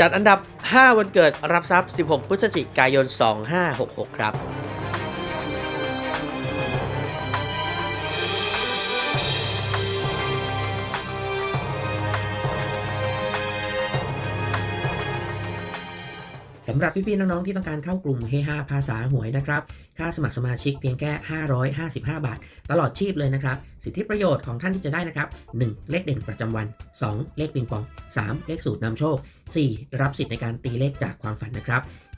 จัดอันดับ 5 วันเกิดรับทรัพย์ 16 พฤศจิกายน 2566 ครับ สำหรับพี่ๆน้องๆที่ต้องการเข้ากลุ่มเฮฮาภาษาหวยนะครับ ค่าสมัครสมาชิกเพียงแค่ 555 บาท ตลอดชีพเลยนะครับ สิทธิประโยชน์ของท่านที่จะได้นะครับ 1. เลขเด่นประจำวัน 2. เลขปิงปอง 3. เลขสูตรนำโชค 4. รับสิทธิ์ในการตีเลขจากความฝันนะครับ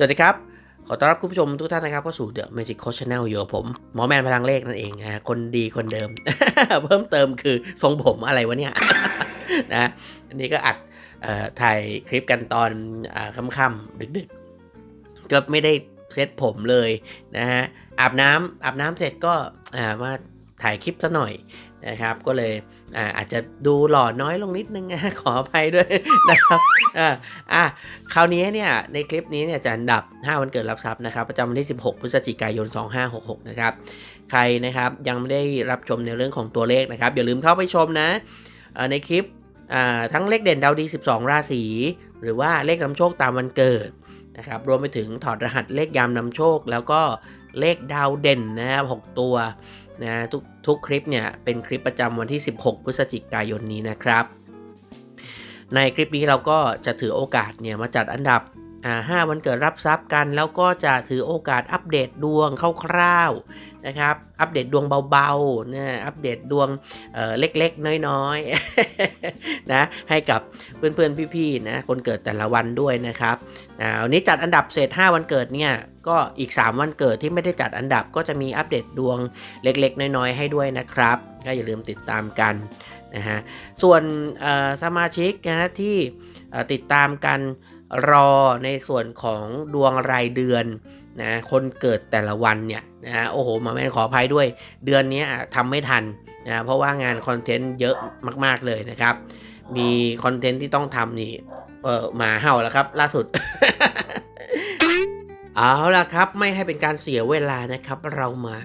สวัสดีครับ ขอต้อนรับคุณผู้ชมทุกท่านนะครับเข้าสู่ The Magic Coach Channel อยู่กับผม หมอแมนพลังเลขนั่นเองนะฮะคนดีคนเดิม เพิ่มเติมคือทรงผมอะไรวะเนี่ย นะอันนี้ก็อัดออถ่ายคลิปกันตอนอค่ำๆดึกๆ ก็ไม่ได้เซ็ตผมเลยนะฮะอาบน้ำอาบน้ำเสร็จก็มาถ่ายคลิปซะหน่อยนะครับ ก็เลย อ่าอาจจะดูหล่อน้อยลงนิดนึงนะขออภัยด้วยนะครับอ่าอะคราวนี้เนี่ยในคลิปนี้เนี่ยจะอันดับ 5 วันเกิดรับทรัพย์นะครับ ประจำวันที่ 16 พฤศจิกายน 2566 นะครับ ใครนะครับยังไม่ได้รับชมในเรื่องของตัวเลขนะครับ อย่าลืมเข้าไปชมนะในคลิปทั้งเลขเด่นดาวดี 12 ราศี หรือว่าเลขนำโชคตามวันเกิดนะครับรวมไปถึงถอดรหัสเลขยามนำโชค แล้วก็เลขดาวเด่นนะครับ6ตัว นะทุกทุกคลิปเนี่ยเป็นคลิปประจำวันที่ 16 พฤศจิกายนนี้นะครับ ในคลิปนี้เราก็จะถือโอกาสเนี่ยมาจัดอันดับ ห้าวันเกิดรับทรัพย์กัน แล้วก็จะถือโอกาสอัปเดตดวงคร่าวๆนะครับ อัปเดตดวงเบาๆนะอัปเดตดวงเเล็กๆ น้อยๆนะให้กับเพื่อนๆ พี่ๆนะคนเกิดแต่ละวันด้วยนะครับอ่าวันนี้จัดอันดับเศษ 5 วันเกิดเนี่ยก็อีก 3 วันเกิดที่ไม่ได้จัดอันดับก็จะมีอัปเดตดวงเล็กๆ น้อยๆ ให้ด้วยนะครับ ก็อย่าลืมติดตามกันนะฮะส่วนสมาชิกนะที่ติดตามกัน รอในส่วนของดวงรายเดือนนะคนเกิดแต่ละวันเนี่ยนะฮะโอ้โหมาแม่นขออภัยด้วย เดือนนี้ทำไม่ทันนะเพราะว่างานคอนเทนต์เยอะมาก ๆเลยนะครับ มีคอนเทนต์ที่ต้องทำนี่เออหมาเห่าแล้วครับ ล่าสุด เอาล่ะครับไม่ให้เป็นการเสียเวลานะครับ เรามา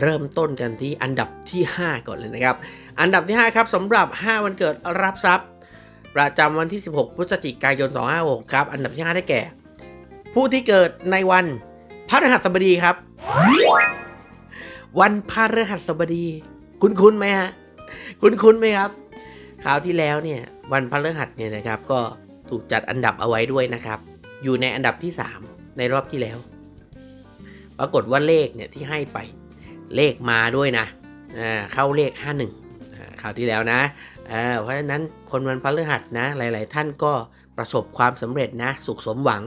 เริ่มต้นกันที่อันดับที่ 5 ก่อนเลยนะครับ อันดับที่ 5 ครับสำหรับ 5 วันเกิดรับทรัพย์ ประจำวันที่ 16 พฤศจิกายน 256 ครับ อันดับที่ 5 ได้แก่ ผู้ที่เกิดในวันพฤหัสบดีครับ วันพฤหัสบดี คุณคุ้นๆไหมฮะ คุณคุ้นๆไหมครับคราวที่แล้วเนี่ย วันพฤหัสเนี่ยนะครับ ก็ถูกจัดอันดับเอาไว้ด้วยนะครับ อยู่ในอันดับที่ 3 ในรอบที่แล้ว ปรากฏว่าเลขเนี่ยที่ให้ไปเลขมาด้วยนะเข้าเลข 51 คราวที่แล้วนะอ่าเพราะฉะนั้นคนวันพฤหัสนะหลาย ๆ ท่านก็ประสบความสำเร็จนะสุขสมหวัง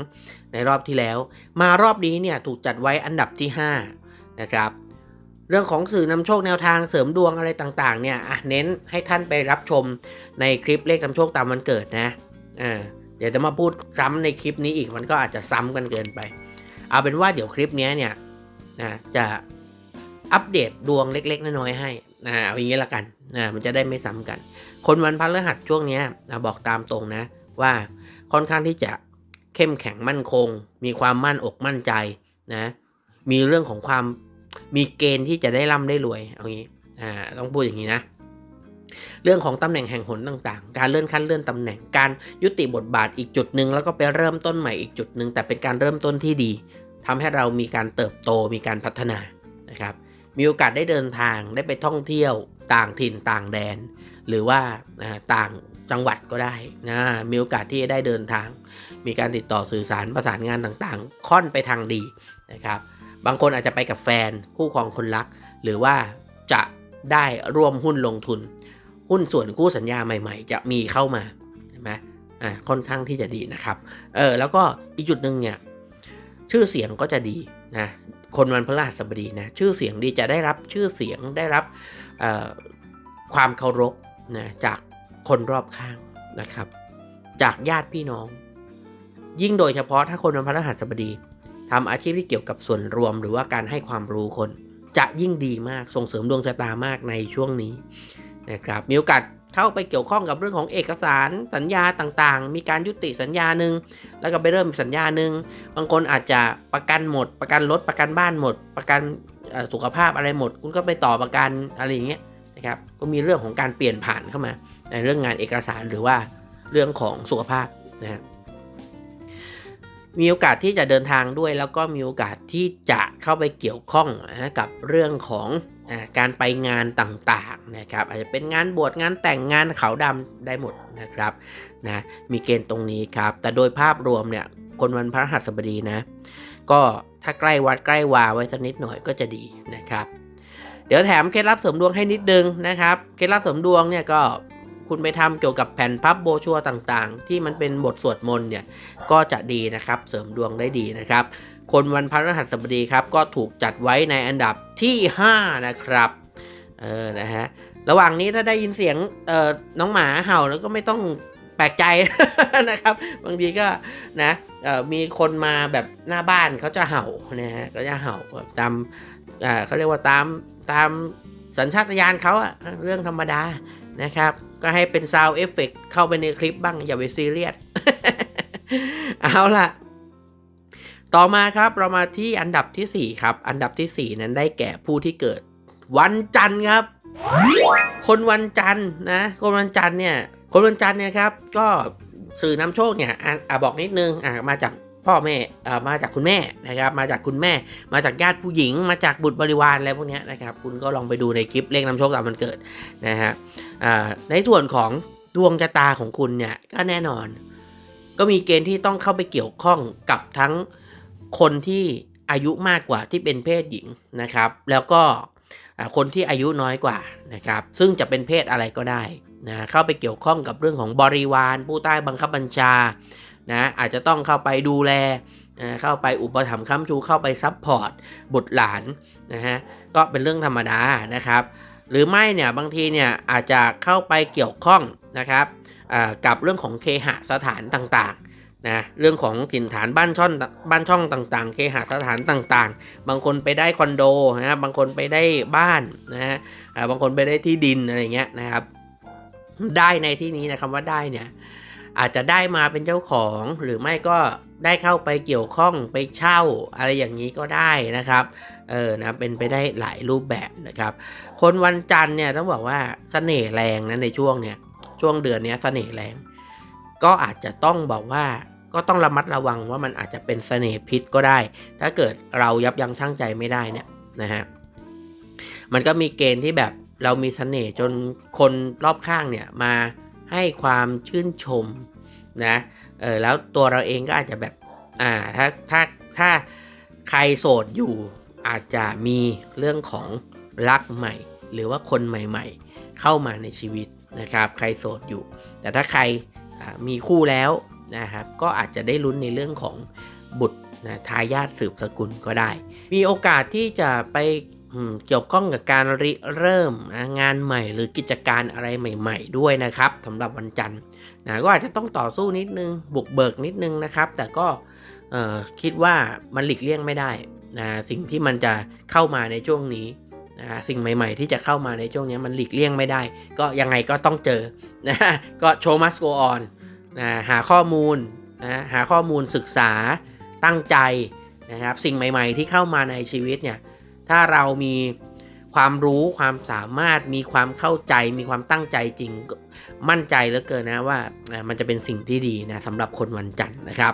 ในรอบที่แล้ว มารอบนี้เนี่ยถูกจัดไว้อันดับที่ 5 นะครับ เรื่องของสื่อนำโชคแนวทางเสริมดวงอะไรต่าง ๆ เนี่ยอะเน้นให้ท่านไปรับชมในคลิปเลขนำโชคตามวันเกิดนะเดี๋ยวจะมาพูดซ้ำในคลิปนี้อีกมันก็อาจจะซ้ำกันเกินไป เอาเป็นว่าเดี๋ยวคลิปเนี้ยเนี่ยนะจะอัปเดตดวงเล็ก ๆ น้อยๆให้ นะเอาอย่างนี้ละกันนะมันจะได้ไม่ซ้ำกัน คนวันพฤหัสช่วงเนี้ยนะบอกตามตรงนะว่าค่อนข้างที่จะเข้มแข็งมั่นคง มีความมั่นอกมั่นใจนะมีเรื่องของความมีเกณฑ์ที่จะได้ร่ำได้รวยเอางี้อ่าต้องพูดอย่างนี้นะเรื่องของตำแหน่งแห่งหนต่างๆ การเลื่อนขั้นเลื่อนตำแหน่ง การยุติบทบาทอีกจุดหนึ่งแล้วก็ไปเริ่มต้นใหม่อีกจุดหนึ่งแต่เป็นการเริ่มต้นที่ดีทำให้เรามีการเติบโตมีการพัฒนานะครับ มีโอกาสได้เดินทางได้ไปท่องเที่ยวต่างถิ่นต่างแดน หรือว่าต่างจังหวัดก็ได้นะมีโอกาสที่จะได้เดินทาง มีการติดต่อสื่อสารประสานงานต่างๆ ค่อนไปทางดีนะครับ บางคนอาจจะไปกับแฟนคู่ครองคนรัก หรือว่าจะได้ร่วมหุ้นลงทุน หุ้นส่วนคู่สัญญาใหม่ ๆ จะมีเข้ามาใช่ไหมอ่าค่อนข้างที่จะดีนะครับเออแล้วก็อีกจุดหนึ่งเนี่ยชื่อเสียงก็จะดีนะ คนวันพฤหัสบดีนะชื่อเสียงดีจะได้รับชื่อเสียงได้รับความเคารพนะจากคนรอบข้างนะครับ จากญาติพี่น้อง ยิ่งโดยเฉพาะถ้าคนวันพฤหัสบดีทำอาชีพที่เกี่ยวกับส่วนรวมหรือว่าการให้ความรู้คน จะยิ่งดีมากส่งเสริมดวงชะตามากในช่วงนี้นะครับมีโอกาส เข้าไปเกี่ยวข้องกับเรื่องของเอกสารสัญญาต่างๆ มีการยุติสัญญาหนึ่งแล้วก็ไปเริ่มสัญญาหนึ่งบางคนอาจจะประกันหมด ประกันรถประกันบ้านหมด ประกันสุขภาพอะไรหมด คุณก็ไปต่อประกันอะไรอย่างเงี้ยนะครับก็มีเรื่องของการเปลี่ยนผ่านเข้ามา ในเรื่องงานเอกสารหรือว่าเรื่องของสุขภาพนะฮะมีโอกาสที่จะเดินทางด้วยแล้วก็มีโอกาสที่จะเข้าไปเกี่ยวข้องนะกับเรื่องของ การไปงานต่างๆนะครับอาจจะเป็นงานบวชงานแต่งงานเขาวดำได้หมดนะครับนะมีเกณฑ์ตรงนี้ครับ แต่โดยภาพรวมเนี่ยคนวันพระหัสบดีนะ ก็ถ้าใกล้วัดใกล้วาไว้สักนิดหน่อยก็จะดีนะครับ เดี๋ยวแถมเคล็ดลับเสริมดวงให้นิดนึงนะครับเคล็ดลับเสริมดวงเนี่ยก็คุณไปทำเกี่ยวกับแผ่นพับโบชัวต่างๆ ที่มันเป็นบทสวดมนต์เนี่ยก็จะดีนะครับเสริมดวงได้ดีนะครับ คนวันพฤหัสบดีครับ ก็ถูกจัดไว้ในอันดับที่ 5 นะครับ เออ นะฮะ ระหว่างนี้ถ้าได้ยินเสียง เอ่อ น้องหมาเห่าแล้วก็ไม่ต้องแปลกใจนะครับ บางทีก็นะมีคนมาแบบหน้าบ้านเขาจะเห่านะฮะก็จะเห่าตามเขาเรียกว่าตามตามสัญชาตญาณเขาอะเรื่องธรรมดานะครับ ก็ให้เป็นซาวเอฟเฟกเข้าไปในคลิปบ้างอย่าไปซีเรียสเอาล่ะ ต่อมาครับเรามาที่อันดับทีสี่4 ครับ อันดับทีสี่ 4 นั้นได้แก่ผู้ที่เกิด วันจันทร์ครับ คนวันจันทร์นะคนวันจันทร์เนี่ยคนวันจันทร์เนี่ยครับก็สื่อนำโชคเนี่ยอะบอกนิดนึงอะมาจากพ่อแม่อ่ามาจากคุณแม่นะครับ มาจากคุณแม่ มาจากญาติผู้หญิง มาจากบุตรบริวารอะไรพวกนี้นะครับ คุณก็ลองไปดูในคลิปเลขนำโชคตามมันเกิดนะฮะอ่าในส่วนของดวงชะตาของคุณเนี่ยก็แน่นอน ก็มีเกณฑ์ที่ต้องเข้าไปเกี่ยวข้องกับทั้ง คนที่อายุมากกว่าที่เป็นเพศหญิงนะครับ แล้วก็คนที่อายุน้อยกว่านะครับ ซึ่งจะเป็นเพศอะไรก็ได้นะเข้าไปเกี่ยวข้องกับเรื่องของบริวาร ผู้ใต้บังคับบัญชานะอาจจะต้องเข้าไปดูแลนะเข้าไปอุปถัมภ์ค้ำชูเข้าไปซัพพอร์ตบุตรหลานนะฮะก็เป็นเรื่องธรรมดานะครับ หรือไม่เนี่ยบางทีเนี่ยอาจจะเข้าไปเกี่ยวข้องนะครับกับเรื่องของเคหสถานต่างๆ นะเรื่องของถิ่นฐานบ้านช่องบ้านช่องต่างๆ เคหสถานต่างๆ บางคนไปได้คอนโดนะบางคนไปได้บ้านนะฮะบางคนไปได้ที่ดินอะไรเงี้ยนะครับ ได้ในที่นี้นะคำว่าได้เนี่ยอาจจะได้มาเป็นเจ้าของหรือไม่ก็ได้เข้าไปเกี่ยวข้องไปเช่าอะไรอย่างนี้ก็ได้นะครับเออนะเป็นไปได้หลายรูปแบบนะครับ คนวันจันทร์เนี่ยต้องบอกว่าเสน่ห์แรงนะในช่วงเนี่ยช่วงเดือนเนี้ยเสน่ห์แรง ก็อาจจะต้องบอกว่า ก็ต้องระมัดระวังว่ามันอาจจะเป็นเสน่ห์พิษก็ได้ ถ้าเกิดเรายับยั้งชั่งใจไม่ได้เนี่ยนะฮะมันก็มีเกณฑ์ที่แบบเรามีเสน่ห์จนคนรอบข้างเนี่ยมาให้ความชื่นชมนะเออแล้วตัวเราเองก็อาจจะแบบอ่าถ้าถ้าถ้าใครโสดอยู่อาจจะมีเรื่องของรักใหม่ หรือว่าคนใหม่ๆ เข้ามาในชีวิตนะครับ ใครโสดอยู่ แต่ถ้าใครมีคู่แล้ว นะครับก็อาจจะได้ลุ้นในเรื่องของบุตรนะทายาทสืบสกุลก็ได้ มีโอกาสที่จะไปเกี่ยวข้องกับการริเริ่มงานใหม่ หรือกิจการอะไรใหม่ ๆ ด้วยนะครับสำหรับวันจันทร์นะก็อาจจะต้องต่อสู้นิดนึง บุกเบิกนิดนึงนะครับ แต่ก็คิดว่ามันหลีกเลี่ยงไม่ได้นะสิ่งที่มันจะเข้ามาในช่วงนี้นะสิ่งใหม่ ๆ ที่จะเข้ามาในช่วงนี้มันหลีกเลี่ยงไม่ได้ ก็ยังไงก็ต้องเจอนะก็โชว์มัสโกออน นะหาข้อมูลนะหาข้อมูลศึกษาตั้งใจนะครับสิ่งใหม่ๆ ที่เข้ามาในชีวิตเนี่ยถ้าเรามีความรู้ความสามารถมีความเข้าใจมีความตั้งใจจริงมั่นใจเหลือเกินนะว่ามันจะเป็นสิ่งที่ดีนะสำหรับคนวันจันทร์นะครับ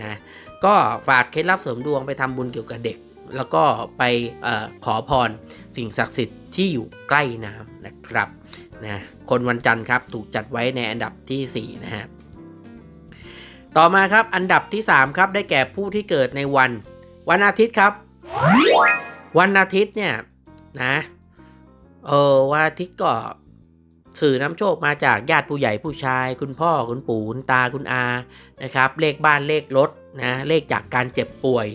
นะก็ฝากเคล็ดลับเสริมดวงไปทำบุญเกี่ยวกับเด็ก แล้วก็ไปอขอพรสิ่งศักดิ์สิทธิ์ที่อยู่ใกล้น้ำนะครับนะคนวันจันทร์ครับถูกจัดไว้ในอันดับทีสี่4 นะฮะ ต่อมาครับอันดับที่ 3 ครับได้แก่ผู้ที่เกิดในวัน วันอาทิตย์ครับ วันอาทิตย์เนี่ยนะเออวันอาทิตย์ก็สื่อน้ำโชคมาจากญาติผู้ใหญ่ผู้ชาย คุณพ่อคุณปู่คุณตาคุณอานะครับ เลขบ้านเลขรถนะเลขจากการเจ็บป่วย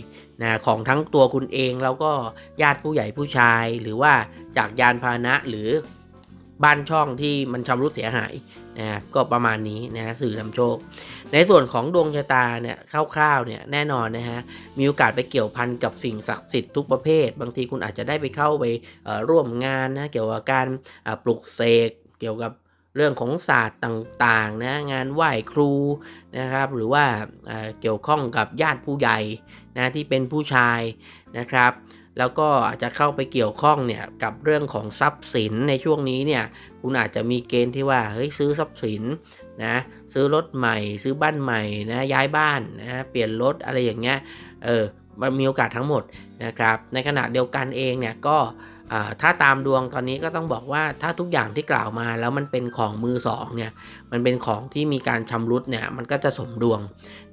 นะของทั้งตัวคุณเองแล้วก็ญาติผู้ใหญ่ผู้ชาย หรือว่าจากยานพาหนะหรือบ้านช่องที่มันชำรุดเสียหายนะก็ประมาณนี้นะสื่อนำโชค ในส่วนของดวงชะตาเนี่ยคร่าวๆเนี่ยแน่นอนนะฮะมีโอกาสไปเกี่ยวพันกับสิ่งศักดิ์สิทธิ์ทุกประเภท บางทีคุณอาจจะได้ไปเข้าไปร่วมงานนะเกี่ยวกับการปลุกเสกเกี่ยวกับเรื่องของศาสตร์ต่างๆนะงานไหว้ครูนะครับ หรือว่าเกี่ยวข้องกับญาติผู้ใหญ่นะที่เป็นผู้ชายนะครับ แล้วก็อาจจะเข้าไปเกี่ยวข้องเนี่ยกับเรื่องของทรัพย์สินในช่วงนี้เนี่ยคุณอาจจะมีเกณฑ์ที่ว่าเฮ้ยซื้อทรัพย์สินนะซื้อรถใหม่ ซื้อบ้านใหม่นะย้ายบ้านนะเปลี่ยนรถอะไรอย่างเงี้ยเออมันมีโอกาสทั้งหมดนะครับ ในขณะเดียวกันเองเนี่ยก็ถ้าตามดวงตอนนี้ก็ต้องบอกว่าถ้าทุกอย่างที่กล่าวมาแล้วมันเป็นของมือสองเนี่ยมันเป็นของที่มีการชำรุดเนี่ยมันก็จะสมดวง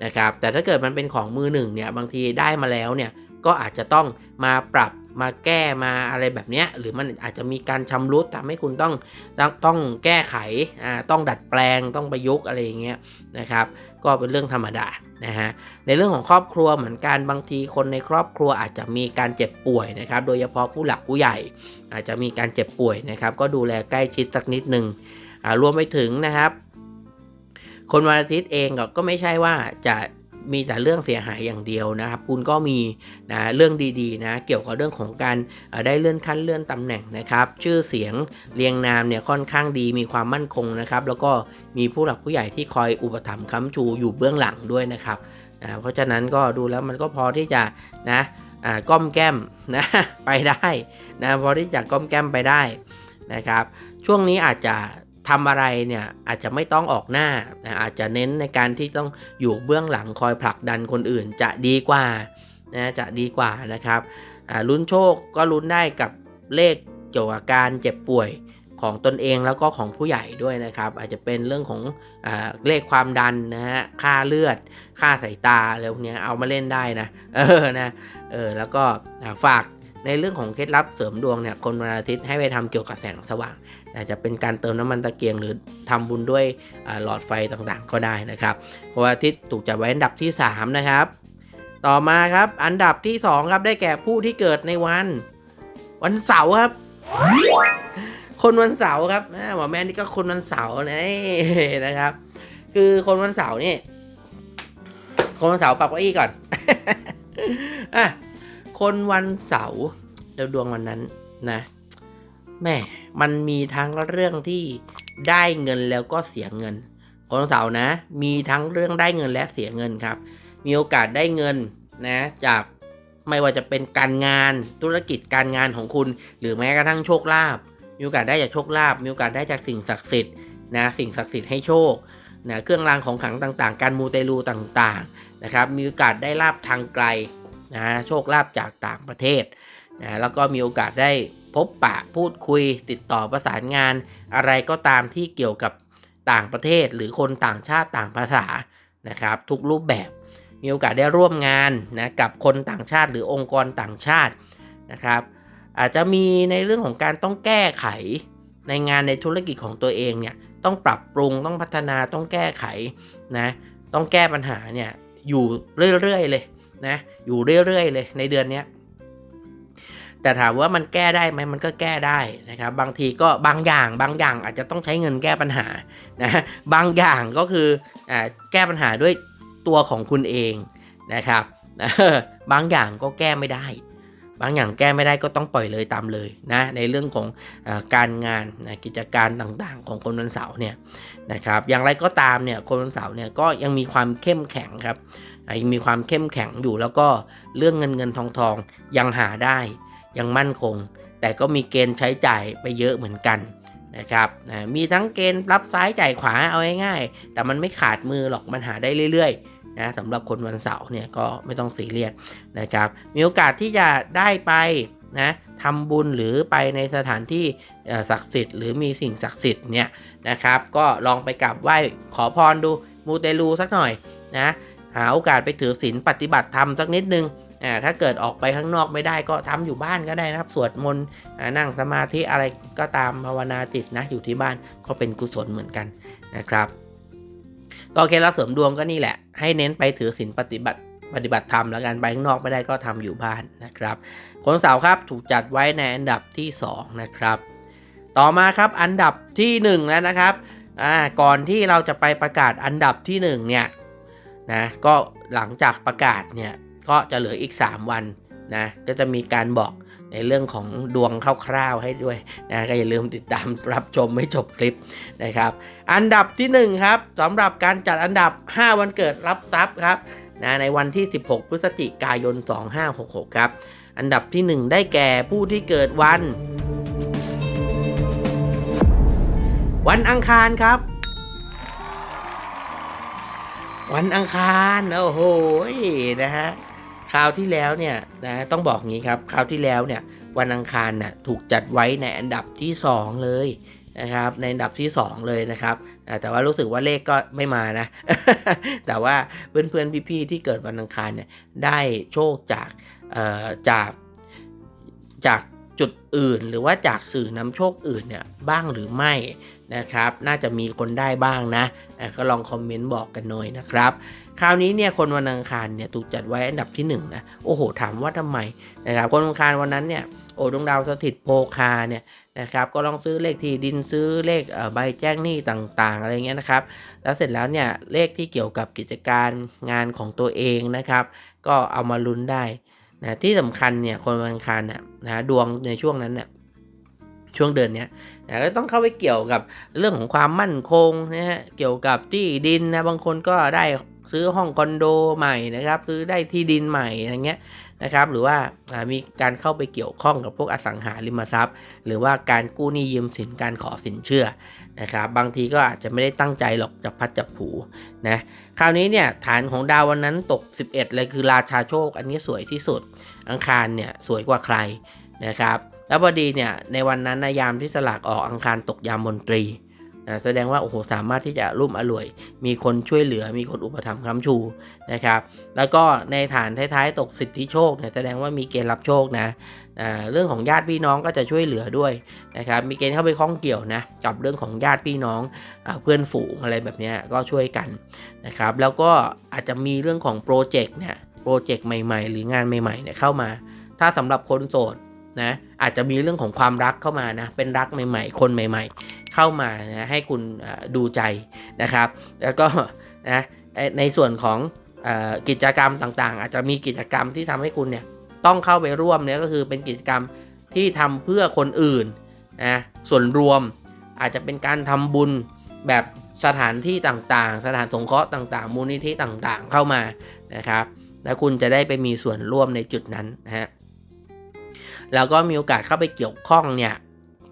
นะครับแต่ถ้าเกิดมันเป็นของมือหนึ่งเนี่ยบางทีได้มาแล้วเนี่ย ก็อาจจะต้องมาปรับมาแก้มาอะไรแบบนี้หรือมันอาจจะมีการชำรุดทำให้คุณต้องต้องต้องแก้ไขอ่าต้องดัดแปลงต้องประยุกต์อะไรอย่างเงี้ยนะครับ ก็เป็นเรื่องธรรมดานะฮะในเรื่องของครอบครัวเหมือนกันบางทีคนในครอบครัวอาจจะมีการเจ็บป่วยนะครับ โดยเฉพาะผู้หลักผู้ใหญ่ อาจจะมีการเจ็บป่วยนะครับ ก็ดูแลใกล้ชิดสักนิดหนึ่งรวมไปถึงนะครับ คนวันอาทิตย์เองก็ไม่ใช่ว่าจะ มีแต่เรื่องเสียหายอย่างเดียวนะครับ คุณก็มีนะเรื่องดีๆนะเกี่ยวกับเรื่องของการได้เลื่อนขั้นเลื่อนตำแหน่งนะครับ ชื่อเสียงเรียงนามเนี่ยค่อนข้างดีมีความมั่นคงนะครับ แล้วก็มีผู้หลักผู้ใหญ่ที่คอยอุปถัมภ์ค้ำชูอยู่เบื้องหลังด้วยนะครับนะเพราะฉะนั้นก็ดูแล้วมันก็พอที่จะนะก้อมแก้มนะไปได้นะพอที่จะก้อมแก้มไปได้นะครับ ช่วงนี้อาจจะ ทำอะไรเนี่ยอาจจะไม่ต้องออกหน้า อาจจะเน้นในการที่ต้องอยู่เบื้องหลังคอยผลักดันคนอื่นจะดีกว่านะจะดีกว่านะครับลุ้นโชคก็ลุ้นได้กับเลขเกี่ยวกับการเจ็บป่วยของตนเองแล้วก็ของผู้ใหญ่ด้วยนะครับ อาจจะเป็นเรื่องของอเลขความดันนะฮะค่าเลือด ค่าสายตาอะไรพวกนี้เอามาเล่นได้นะเออนะเออแล้วก็ฝากในเรื่องของเคล็ดลับเสริมดวงเนี่ยคนวันอาทิตย์ให้ไปทำเกี่ยวกับแสงสว่าง อาจจะเป็นการเติมน้ำมันตะเกียงหรือทำบุญด้วยหลอดไฟต่างๆ ก็ได้นะครับเพราะว่าอาทิตย์ถูกจัดไว้อันดับที่ 3 นะครับ ต่อมาครับอันดับที่ 2 ครับได้แก่ผู้ที่เกิดในวัน วันเสาร์ครับ คนวันเสาร์ครับหมอแม่นี่ก็คนวันเสาร์นะนะครับ คือคนวันเสาร์นี่คนวันเสาร์ปรับเก้าอี้ก่อนอะคนวันเสาร์แล้วดวงวันนั้นนะแม่ มันมีทั้งเรื่องที่ได้เงินแล้วก็เสียเงินคนเสาร์นะ มีทั้งเรื่องได้เงินและเสียเงินครับ มีโอกาสได้เงินนะจากไม่ว่าจะเป็นการงานธุรกิจการงานของคุณ หรือแม้กระทั่งโชคลาภมีโอกาสได้จากโชคลาภมีโอกาสได้จากสิ่งศักดิ์สิทธิ์นะสิ่งศักดิ์สิทธิ์ให้โชคนะเครื่องรางของขลังต่างๆ การมูเตลูต่างๆนะครับมีโอกาสได้ลาบทางไกลนะโชคลาภจากต่างประเทศนะแล้วก็มีโอกาสได้ พบปะพูดคุยติดต่อประสานงาน อะไรก็ตามที่เกี่ยวกับต่างประเทศ หรือคนต่างชาติต่างภาษานะครับ ทุกรูปแบบมีโอกาสได้ร่วมงานนะกับคนต่างชาติหรือองค์กรต่างชาตินะครับ อาจจะมีในเรื่องของการต้องแก้ไขในงานในธุรกิจของตัวเองเนี่ยต้องปรับปรุงต้องพัฒนาต้องแก้ไขนะต้องแก้ปัญหาเนี่ยอยู่เรื่อยๆเลยนะอยู่เรื่อยๆเลยในเดือนนี้ แต่ถามว่ามันแก้ได้ไหมมันก็แก้ได้นะครับ บางทีก็บางอย่างบางอย่างอาจจะต้องใช้เงินแก้ปัญหานะบางอย่างก็คืออแก้ปัญหาด้วยตัวของคุณเองนะครับบางอย่างก็แก้ไม่ได้ บางอย่างแก้ไม่ได้ก็ต้องปล่อยเลยตามเลยนะในเรื่องของอการงานนะกิจการต่างๆ ของคนวันเสาร์เนี่ยนะครับอย่างไรก็ตามเนี่ยคนวันเสาร์เนี่ยก็ยังมีความเข้มแข็งครับยังมีความเข้มแข็งอยู่แล้วก็เรื่องเงินเงินทองทองยังหาได้ ยังมั่นคง แต่ก็มีเกณฑ์ใช้จ่ายไปเยอะเหมือนกันนะครับนะมีทั้งเกณฑ์รับซ้ายจ่ายขวาเอาง่ายๆ แต่มันไม่ขาดมือหรอกมันหาได้เรื่อยๆนะสำหรับคนวันเสาร์เนี่ยก็ไม่ต้องซีเรียสนะครับมีโอกาสที่จะได้ไปนะทำบุญหรือไปในสถานที่ศักดิ์สิทธิ์หรือมีสิ่งศักดิ์สิทธิ์เนี่ยนะครับก็ลองไปกราบไหว้ขอพรดูมูเตลูสักหน่อยนะหาโอกาสไปถือศีลปฏิบัติธรรมสักนิดนึง อ่าถ้าเกิดออกไปข้างนอกไม่ได้ก็ทำอยู่บ้านก็ได้นะครับสวดมนต์นั่งสมาธิอะไรก็ตามภาวนาจิตนะอยู่ที่บ้านก็เป็นกุศลเหมือนกันนะครับก็เคล็ดลับเสริมดวงก็นี่แหละ ให้เน้นไปถือศีลปฏิบัติปฏิบัติธรรมแล้วกันไปข้างนอกไม่ได้ก็ทำอยู่บ้านนะครับคนเสาร์ครับถูกจัดไว้ในอันดับที่2นะครับต่อมาครับอันดับที่1แล้วนะครับอ่าก่อนที่เราจะไปประกาศอันดับที่1เนี่ยนะก็หลังจากประกาศเนี่ย ก็จะเหลืออีก 3 วันนะก็จะมีการบอกในเรื่องของดวงคร่าวๆให้ด้วยนะก็อย่าลืมติดตามรับชมไม่จบคลิปนะครับ อันดับที่1ครับสำหรับการจัดอันดับ 5 วันเกิดรับทรัพย์ครับนะในวันที่ 16 พฤศจิกายน 2566 ครับ อันดับที่ 1 ได้แก่ผู้ที่เกิดวัน วันอังคารครับ วันอังคาร โอ้โหนะฮะ คราวที่แล้วเนี่ยนะต้องบอกงี้ครับคราวที่แล้วเนี่ยวันอังคารน่ะถูกจัดไว้ในอันดับที่ 2 เลยนะครับในอันดับที่ 2 เลยนะครับ แต่ว่ารู้สึกว่าเลขก็ไม่มานะ แต่ว่าเพื่อนๆพี่ๆที่เกิดวันอังคารเนี่ยได้โชคจากเอ่อจากจากจุดอื่น หรือว่าจากสื่อนำโชคอื่นเนี่ยบ้างหรือไม่นะครับ น่าจะมีคนได้บ้างนะก็ลองคอมเมนต์บอกกันหน่อยนะครับ คราวนี้เนี่ยคนวันอังคารเนี่ยถูกจัดไว้อันดับที่1นงนะโอ้โหถามว่าทำไมนะครับคนวันอังคารวันนั้นเนี่ยโอ้ดวงดาวสถิตโพคาเนี่ยนะครับก็ลองซื้อเลขที่ดินซื้อเลขใบแจ้งหนี้ต่างๆ อะไรเงี้ยนะครับ แล้วเสร็จแล้วเนี่ยเลขที่เกี่ยวกับกิจการงานของตัวเองนะครับ ก็เอามาลุ้นได้นะที่สำคัญเนี่ยคนวันอังคารเนี่ยนะดวงในช่วงนั้นเนี่ยช่วงเดือนเนี้ยนะก็ต้องเข้าไปเกี่ยวกับเรื่องของความมั่นคงนะฮะเกี่ยวกับที่ดินนะบางคนก็ได้ ซื้อห้องคอนโดใหม่นะครับ ซื้อได้ที่ดินใหม่อะไรเงี้ยนะครับ หรือว่ามีการเข้าไปเกี่ยวข้องกับพวกอสังหาริมทรัพย์ หรือว่าการกู้หนี้ยืมสินการขอสินเชื่อนะครับ บางทีก็อาจจะไม่ได้ตั้งใจหรอกจับพัดจับผูนะคราวนี้เนี่ยฐานของดาววันนั้นตก 11 เลยคือราชาโชค อันนี้สวยที่สุด อังคารเนี่ยสวยกว่าใครนะครับ แล้วพอดีเนี่ยในวันนั้นนะยามที่สลากออกอังคารตกยามมนตรี นะแสดงว่าโอ้โหสามารถที่จะรุ่มอร่วย มีคนช่วยเหลือมีคนอุปถัมภ์ค้ำชูนะครับแล้วก็ในฐานท้ายๆ ตกสิทธิโชคเนี่ยแสดงว่ามีเกณฑ์รับโชคนะเรื่องของญาติพี่น้องก็จะช่วยเหลือด้วยนะครับมีเกณฑ์เข้าไปข้องเกี่ยวนะกับเรื่องของญาติพี่น้องอเพื่อนฝูงอะไรแบบนี้ก็ช่วยกันนะครับแล้วก็อาจจะมีเรื่องของโปรเจกต์เนี่ยโปรเจกต์ใหม่ๆ หรืองานใหม่ๆเนี่ยเข้ามา ถ้าสำหรับคนโสดนะอาจจะมีเรื่องของความรักเข้ามานะเป็นรักใหม่ ๆ คนใหม่ ๆ เข้ามานะให้คุณดูใจนะครับ แล้วก็นะในส่วนของอกิจกรรมต่างๆ อาจจะมีกิจกรรมที่ทำให้คุณเนี่ยต้องเข้าไปร่วมเนี่ยก็คือเป็นกิจกรรมที่ทำเพื่อคนอื่นนะส่วนรวมอาจจะเป็นการทำบุญแบบสถานที่ต่างๆ สถานสงเคราะห์ต่างๆ มูลนิธิต่างๆ เข้ามานะครับ แล้วคุณจะได้ไปมีส่วนร่วมในจุดนั้นนะฮะแล้วก็มีโอกาสเข้าไปเกี่ยวข้องเนี่ย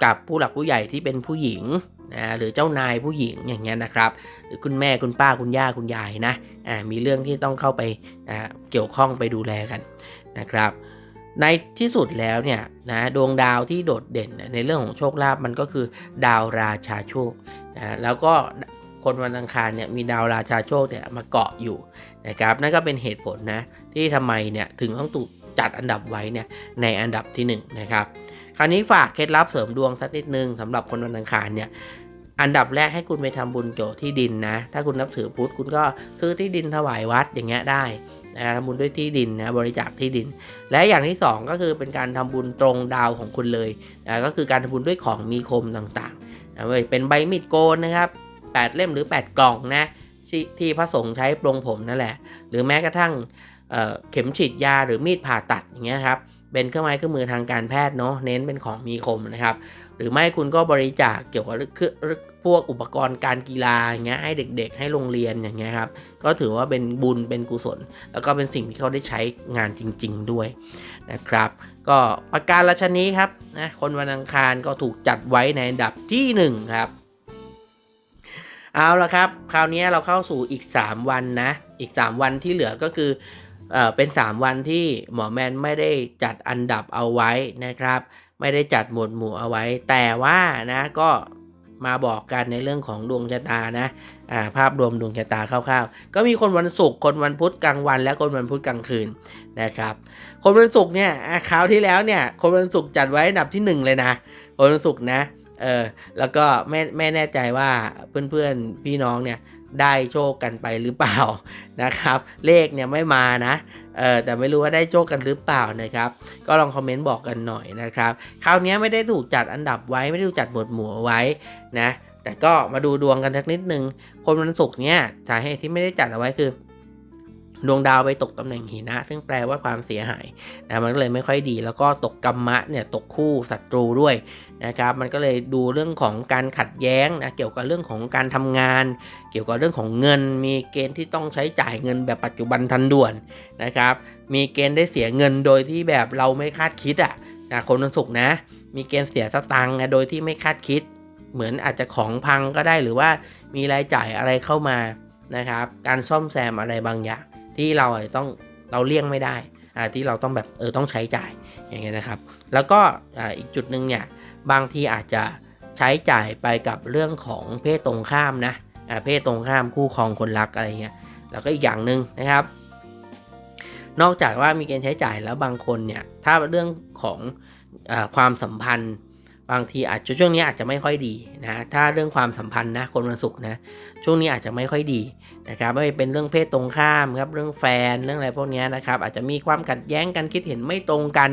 กับผู้หลักผู้ใหญ่ที่เป็นผู้หญิงนะหรือเจ้านายผู้หญิงอย่างเงี้ยนะครับ หรือคุณแม่คุณป้าคุณย่าคุณยายนะอ่ามีเรื่องที่ต้องเข้าไปอ่าเกี่ยวข้องไปดูแลกันนะครับ ในที่สุดแล้วเนี่ยนะดวงดาวที่โดดเด่นในเรื่องของโชคลาภมันก็คือดาวราชาโชคนะแล้วก็คนวันอังคารเนี่ยมีดาวราชาโชคเนี่ยมาเกาะอยู่นะครับนั่นก็เป็นเหตุผลนะที่ทำไมเนี่ยถึงต้องถูกจัดอันดับไว้เนี่ยในอันดับที่1นงนะครับ คราวนี้ฝากเคล็ดลับเสริมดวงสักนิดนึงสำหรับคนวันอังคารเนี่ยอันดับแรกให้คุณไปทำบุญเกี่ยวที่ดินนะ ถ้าคุณนับถือพุทธคุณก็ซื้อที่ดินถวายวัดอย่างเงี้ยได้นะทำบุญด้วยที่ดินนะบริจาคที่ดิน และอย่างที่ 2 ก็คือเป็นการทำบุญตรงดาวของคุณเลยนะก็คือการทำบุญด้วยของมีคมต่างๆนะเป็นใบมีดโกนนะครับ8เล่มหรือ 8 กล่องนะที่พระสงฆ์ใช้ปรงผมนั่นแหละ หรือแม้กระทั่งเเข็มฉีดยาหรือมีดผ่าตัดอย่างเงี้ยครับ เป็นเครื่องไม้เครื่องมือทางการแพทย์เนาะเน้นเป็นของมีคมนะครับ หรือไม่คุณก็บริจาคเกี่ยวกับเครื่องพวกอุปกรณ์การกีฬาอย่างเงี้ยให้เด็กๆ ให้โรงเรียนอย่างเงี้ยครับก็ถือว่าเป็นบุญเป็นกุศล แล้วก็เป็นสิ่งที่เขาได้ใช้งานจริง ๆด้วยนะครับ ก็ประการราชนี้ครับนะคนวันอังคารก็ถูกจัดไว้ในอันดับที่1ครับเอาละครับ คราวนี้เราเข้าสู่อีก 3 วันนะ อีก 3 วันที่เหลือก็คือ เป็น 3 วันที่หมอแมนไม่ได้จัดอันดับเอาไว้นะครับ ไม่ได้จัดหมวดหมู่เอาไว้ แต่ว่านะก็มาบอกกันในเรื่องของดวงชะตานะอ่าภาพรวมดวงชะตาคร่าวๆ ก็มีคนวันศุกร์คนวันพุธกลางวัน และคนวันพุธกลางคืนนะครับ คนวันศุกร์เนี่ยคราวที่แล้วเนี่ย คนวันศุกร์จัดไว้อันดับที่หนึ่งเลยนะ คนวันศุกร์นะเออแล้วก็ไม่ไม่แน่ใจว่าเพื่อนๆพี่น้องเนี่ย ได้โชคกันไปหรือเปล่านะครับ เลขเนี่ยไม่มานะเออแต่ไม่รู้ว่าได้โชคกันหรือเปล่านะครับ ก็ลองคอมเมนต์บอกกันหน่อยนะครับ คราวนี้ไม่ได้ถูกจัดอันดับไว้ไม่ได้ถูกจัดหมวดหมู่ไว้นะแต่ก็มาดูดวงกันสักนิดนึงคนวันศุกร์เนี่ยสาเหตุที่ไม่ได้จัดเอาไว้คือ ดวงดาวไปตกตำแหน่งหินะ ซึ่งแปลว่าความเสียหายนะมันก็เลยไม่ค่อยดี แล้วก็ตกกรรมะเนี่ยตกคู่ศัตรูด้วยนะครับ มันก็เลยดูเรื่องของการขัดแย้งนะเกี่ยวกับเรื่องของการทำงาน เกี่ยวกับเรื่องของเงิน มีเกณฑ์ที่ต้องใช้จ่ายเงินแบบปัจจุบันทันด่วนนะครับ มีเกณฑ์ได้เสียเงินโดยที่แบบเราไม่คาดคิดอะนะคนวันศุกร์นะ มีเกณฑ์เสียสตังค์นะโดยที่ไม่คาดคิด เหมือนอาจจะของพังก็ได้หรือว่ามีรายจ่ายอะไรเข้ามานะครับ การซ่อมแซมอะไรบางอย่าง ที่เราต้องเราเลี่ยงไม่ได้อ่าที่เราต้องแบบเออต้องใช้จ่ายอย่างเงี้ยนะครับ แล้วก็อ่าอีกจุดหนึ่งเนี่ยบางทีอาจจะใช้จ่ายไปกับเรื่องของเพศตรงข้ามนะอ่าเพศตรงข้ามคู่ครองคนรักอะไรเงี้ยแล้วก็อีกอย่างหนึ่งนะครับ นอกจากว่ามีเกณฑ์ใช้จ่ายแล้วบางคนเนี่ยถ้าเรื่องของอความสัมพันธ์ บางทีอาจจะช่วงนี้อาจจะไม่ค่อยดีนะถ้าเรื่องความสัมพันธ์นะคนวันศุกร์นะช่วงนี้อาจจะไม่ค่อยดีนะครับไม่เป็นเรื่องเพศตรงข้ามครับเรื่องแฟนเรื่องอะไรพวกนี้นะครับอาจจะมีความขัดแย้งกันคิดเห็นไม่ตรงกัน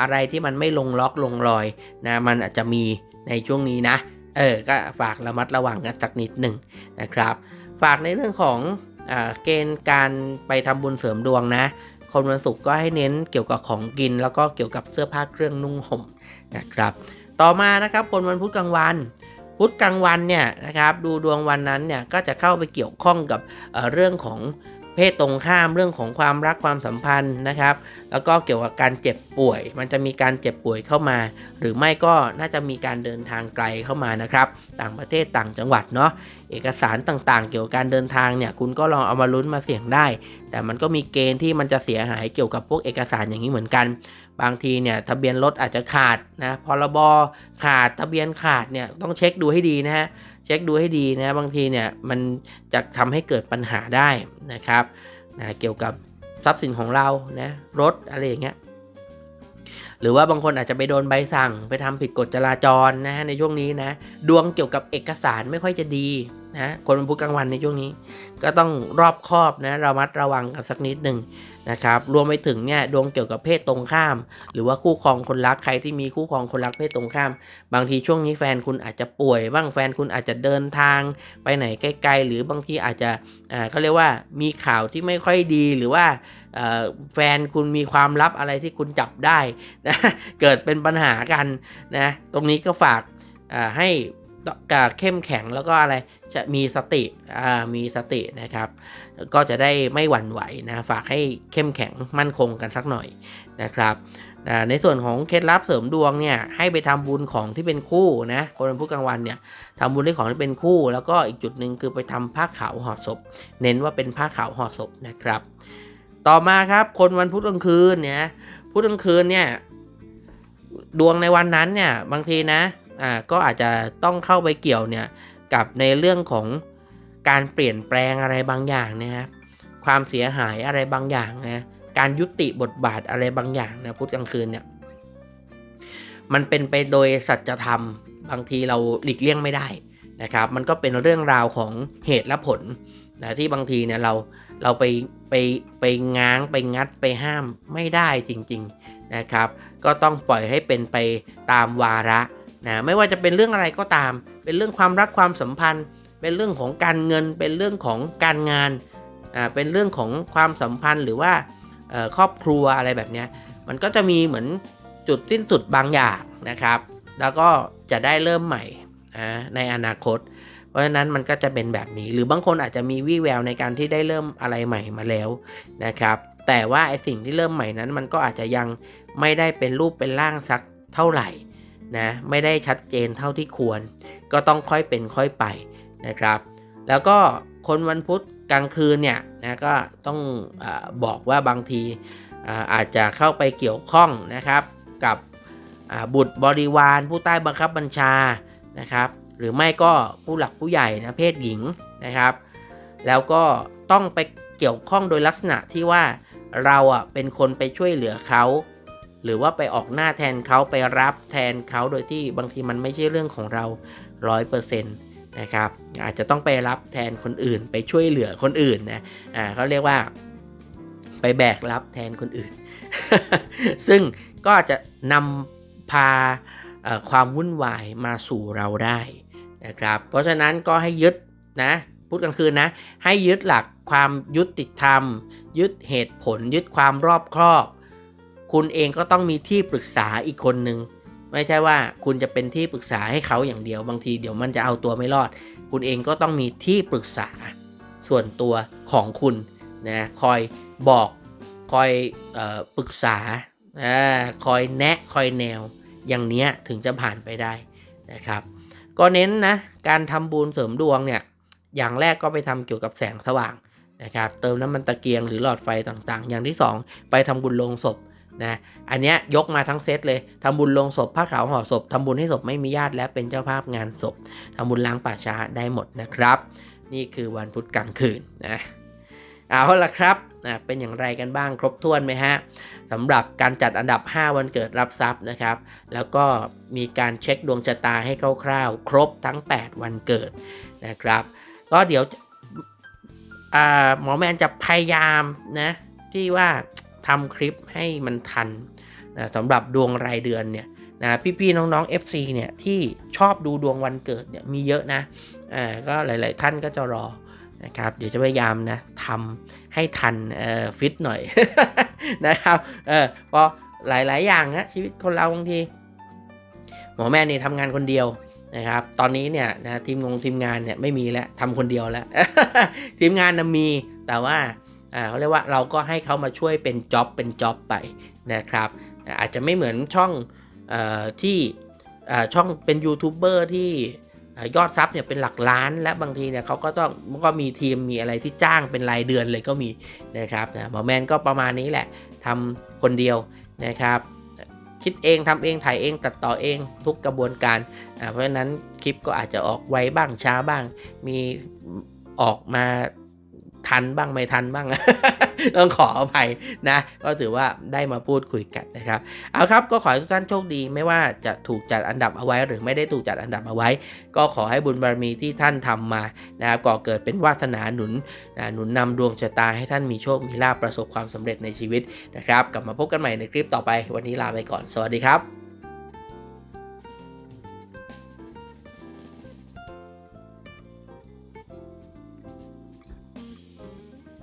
อะไรที่มันไม่ลงล็อกลงรอยนะมันอาจจะมีในช่วงนี้นะเออก็ฝากระมัดระวังกันสักนิดหนึ่งนะครับ ฝากในเรื่องของอเกณฑ์การไปทำบุญเสริมดวงนะคนวันศุกร์ก็ให้เน้นเกี่ยวกับของกิน แล้วก็เกี่ยวกับเสื้อผ้าเครื่องนุ่งห่มนะครับ ต่อมานะครับคนวันพุธกลางวัน พุธกลางวันเนี่ยนะครับดูดวงวันนั้นเนี่ยก็จะเข้าไปเกี่ยวข้องกับเเรื่องของ เพศตรงข้ามเรื่องของความรักความสัมพันธ์นะครับ แล้วก็เกี่ยวกับการเจ็บป่วย มันจะมีการเจ็บป่วยเข้ามา หรือไม่ก็น่าจะมีการเดินทางไกลเข้ามานะครับ ต่างประเทศต่างจังหวัดเนาะเอกสารต่างๆ เกี่ยวกับการเดินทางเนี่ยคุณก็ลองเอามาลุ้นมาเสี่ยงได้ แต่มันก็มีเกณฑ์ที่มันจะเสียหายเกี่ยวกับพวกเอกสารอย่างนี้เหมือนกัน บางทีเนี่ยทะเบียนรถอาจจะขาดนะพรบขาดทะเบียนขาดเนี่ยต้องเช็คดูให้ดีนะฮะ เช็คดูให้ดีนะบางทีเนี่ยมันจะทำให้เกิดปัญหาได้นะครับนะเกี่ยวกับทรัพย์สินของเรานะรถอะไรอย่างเงี้ยหรือว่าบางคนอาจจะไปโดนใบสั่งไปทำผิดกฎจราจรนะฮะในช่วงนี้นะดวงเกี่ยวกับเอกสารไม่ค่อยจะดีนะคนวันพุธกลางวันในช่วงนี้ ก็ต้องรอบคอบนะระมัดระวังกันสักนิดหนึ่ง นะครับรวมไปถึงเนี่ยดวงเกี่ยวกับเพศตรงข้าม หรือว่าคู่ครองคนรักใครที่มีคู่ครองคนรักเพศตรงข้าม บางทีช่วงนี้แฟนคุณอาจจะป่วย บ้างแฟนคุณอาจจะเดินทาง ไปไหนไกลๆหรือบางทีอาจจะอ่าเขาเรียกว่ามีข่าวที่ไม่ค่อยดีหรือว่าแฟนคุณมีความลับอะไรที่คุณจับได้นะเกิดเป็นปัญหากันนะตรงนี้ก็ฝากให้ เข้มแข็งแล้วก็อะไรจะมีสติอ่ามีสตินะครับ ก็จะได้ไม่หวั่นไหวนะฝากให้เข้มแข็งมั่นคงกันสักหน่อยนะครับในส่วนของเคล็ดลับเสริมดวงเนี่ยให้ไปทำบุญของที่เป็นคู่นะคนวันพุธกลางวันเนี่ยทำบุญด้วยของที่เป็นคู่ แล้วก็อีกจุดหนึ่งคือไปทำผ้าขาวห่อศพ เน้นว่าเป็นผ้าขาวห่อศพนะครับ ต่อมาครับคนวันพุธกลางคืนเนี่ยพุธกลางคืนเนี่ยดวงในวันนั้นเนี่ยบางทีนะ อ่าก็อาจจะต้องเข้าไปเกี่ยวเนี่ยกับในเรื่องของการเปลี่ยนแปลงอะไรบางอย่างนะครับความเสียหายอะไรบางอย่างนะการยุติบทบาทอะไรบางอย่างนะพุธกลางคืนเนี่ยมันเป็นไปโดยสัจธรรมบางทีเราหลีกเลี่ยงไม่ได้นะครับมันก็เป็นเรื่องราวของเหตุและผลนะที่บางทีเนี่ยเราเราไปไปไปง้างไปงัดไปห้ามไม่ได้จริง ๆนะครับ ก็ต้องปล่อยให้เป็นไปตามวาระ นะไม่ว่าจะเป็นเรื่องอะไรก็ตาม เป็นเรื่องความรักความสัมพันธ์ เป็นเรื่องของการเงิน เป็นเรื่องของการงานอ่าเป็นเรื่องของความสัมพันธ์หรือว่าครอบครัวอะไรแบบนี้มันก็จะมีเหมือนจุดสิ้นสุดบางอย่างนะครับ แล้วก็จะได้เริ่มใหม่ในอนาคต เพราะฉะนั้นมันก็จะเป็นแบบนี้ หรือบางคนอาจจะมีวี่แววในการที่ได้เริ่มอะไรใหม่มาแล้วนะครับ แต่ว่าไอสิ่งที่เริ่มใหม่นั้นมันก็อาจจะยังไม่ได้เป็นรูปเป็นร่างสักเท่าไหร่ นะไม่ได้ชัดเจนเท่าที่ควร ก็ต้องค่อยเป็นค่อยไปนะครับ แล้วก็คนวันพุธกลางคืนเนี่ยนะก็ต้องอบอกว่าบางทีอาจจะเข้าไปเกี่ยวข้องนะครับ กับบุตรบริวารผู้ใต้บังคับบัญชานะครับ หรือไม่ก็ผู้หลักผู้ใหญ่นะเพศหญิงนะครับ แล้วก็ต้องไปเกี่ยวข้องโดยลักษณะที่ว่าเราอะเป็นคนไปช่วยเหลือเขา หรือว่าไปออกหน้าแทนเขาไปรับแทนเขาโดยที่บางทีมันไม่ใช่เรื่องของเราร้อยเปอร์เซ็นต์นะครับอาจจะต้องไปรับแทนคนอื่น ไปช่วยเหลือคนอื่นนะอ่าเขาเรียกว่า ไปแบกรับแทนคนอื่น ซึ่งก็จะนำพาความวุ่นวายมาสู่เราได้นะครับเพราะฉะนั้นก็ให้ยึดนะพุธกลางคืนนะให้ยึดหลักความยุติธรรม ยึดเหตุผล ยึดความรอบครอบ คุณเองก็ต้องมีที่ปรึกษาอีกคนนึง ไม่ใช่ว่าคุณจะเป็นที่ปรึกษาให้เขาอย่างเดียวบางทีเดี๋ยวมันจะเอาตัวไม่รอด คุณเองก็ต้องมีที่ปรึกษาส่วนตัวของคุณนะคอยบอกคอยออปรึกษาอาคอยแนะคอยแนว อย่างเนี้ยถึงจะผ่านไปได้นะครับ ก็เน้นนะการทำบุญเสริมดวงเนี่ยอย่างแรกก็ไปทำเกี่ยวกับแสงสว่างนะครับ เติมน้ำมันตะเกียงหรือหลอดไฟต่างๆ อย่างที่ 2 ไปทำบุญโลงศพ นะอันเนี้ยยกมาทั้งเซตเลยทำบุญลงศพผ้าขาวห่อศพทำบุญให้ศพไม่มีญาติและเป็นเจ้าภาพงานศพทำบุญล้างป่าช้าได้หมดนะครับ นี่คือวันพุธกลางคืนนะเอาละครับนะเป็นอย่างไรกันบ้างครบถ้วนไหมฮะสำหรับการจัดอันดับ 5 วันเกิดรับทรัพย์นะครับ แล้วก็มีการเช็คดวงชะตาให้คร่าวๆ ครบทั้ง 8 วันเกิดนะครับ ก็เดี๋ยวหมอแมนจะพยายามนะที่ว่า ทำคลิปให้มันทันนะสำหรับดวงรายเดือนเนี่ยนะพี่ๆน้องๆ FC เนี่ยที่ชอบดูดวงวันเกิดเนี่ยมีเยอะนะอ่าก็หลาย ๆ ท่านก็จะรอนะครับเดี๋ยวจะพยายามนะทำให้ทันเอ่อฟิตหน่อยนะครับเออพราะหลาย ๆ อย่างนะชีวิตคนเราบางทีหมอแม่นี่ทำงานคนเดียวนะครับ ตอนนี้เนี่ยนะทีมงงทีมงานเนี่ยไม่มีแล้วทำคนเดียวแล้ว ทีมงานนะมีแต่ว่า อ่าเขาเรียกว่าเราก็ให้เขามาช่วยเป็นจ็อบเป็นจ็อบไปนะครับอาจจะไม่เหมือนช่องออที่ช่องเป็นยูทูบเบอร์ที่ยอดซับเนี่ยเป็นหลักล้านและบางทีเนี่ยเขาก็ต้องก็มีทีมมีอะไรที่จ้างเป็นรายเดือนเลยก็มีนะครับนะหมอแมนก็ประมาณนี้แหละทำคนเดียวนะครับคิดเองทำเองถ่ายเองตัดต่อเองทุกกระบวนการเพราะฉะนั้นคลิปก็อาจจะออกไวบ้างช้าบ้าง มีออกมา ทันบ้างไม่ทันบ้าง ต้องขออภัยนะ ก็ถือว่าได้มาพูดคุยกันนะครับ เอาครับก็ขอให้ทุกท่านโชคดี ไม่ว่าจะถูกจัดอันดับเอาไว้ หรือไม่ได้ถูกจัดอันดับเอาไว้ ก็ขอให้บุญบารมีที่ท่านทำมานะครับก่อเกิดเป็นวาสนาหนุนนะหนุนนำดวงชะตาให้ท่านมีโชคมีลาภประสบความสำเร็จในชีวิตนะครับ กลับมาพบกันใหม่ในคลิปต่อไป วันนี้ลาไปก่อนสวัสดีครับ